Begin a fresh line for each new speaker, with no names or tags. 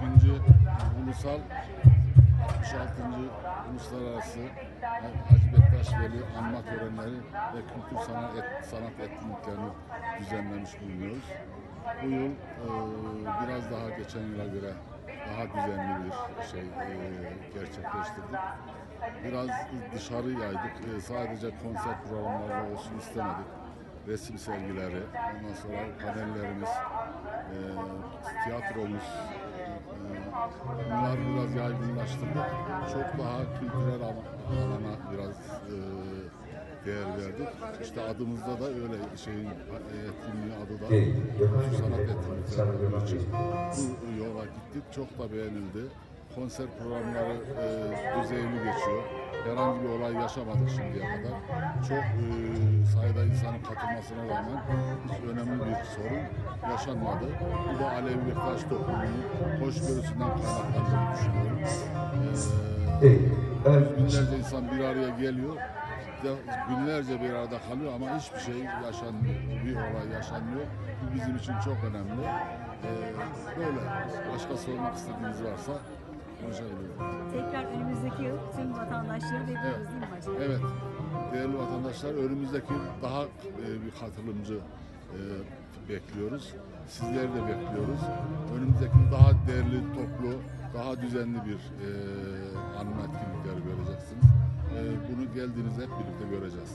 ikinci ulusal 66. Uluslararası Hacı Bektaş Veli Anma Törenleri ve Kültür Sanat, et, sanat etkinliklerini düzenlemiş bulunuyoruz. Bu yıl e, biraz daha geçen yıla göre daha düzenli bir şey e, gerçekleştirdik. Biraz dışarı yaydık. E, sadece konser programları olsun istemedik. Resim sergileri, ondan sonra panellerimiz, e, tiyatromuz, bunlar biraz yaygınlaştırdık. Çok daha kültürel al- alana biraz e, değer verdik. İşte adımızda da öyle şeyin e, etkinliğin adı da Kültür sanat etkinlikleri olduğu için bu yola gittik. Çok da beğenildi. Konser programları e, düzeyli geçiyor. Herhangi bir olay yaşamadık şimdiye kadar. Çok e, sayıda insanın katılmasına rağmen hiç önemli bir sorun yaşanmadı. Bu da Alevi Bektaş toplumunun hoşgörüsünden kaynaklandığını düşünüyorum. E,
Hey, ben
binlerce insan bir araya geliyor. Günlerce bir arada kalıyor ama hiçbir şey yaşanmıyor. Bir olay yaşanmıyor. Bu bizim için çok önemli. Ee, böyle. Başka sormak istediğiniz varsa
Tekrar önümüzdeki yıl tüm vatandaşları bekliyoruz değil mi başkanım?
Evet. Değerli vatandaşlar önümüzdeki yıl daha e, bir katılımcı e, bekliyoruz. Sizleri de bekliyoruz. Önümüzdeki daha değerli, toplu, daha düzenli bir e, anma etkinlikleri göreceksiniz. E, bunu geldiğinizde hep birlikte göreceğiz.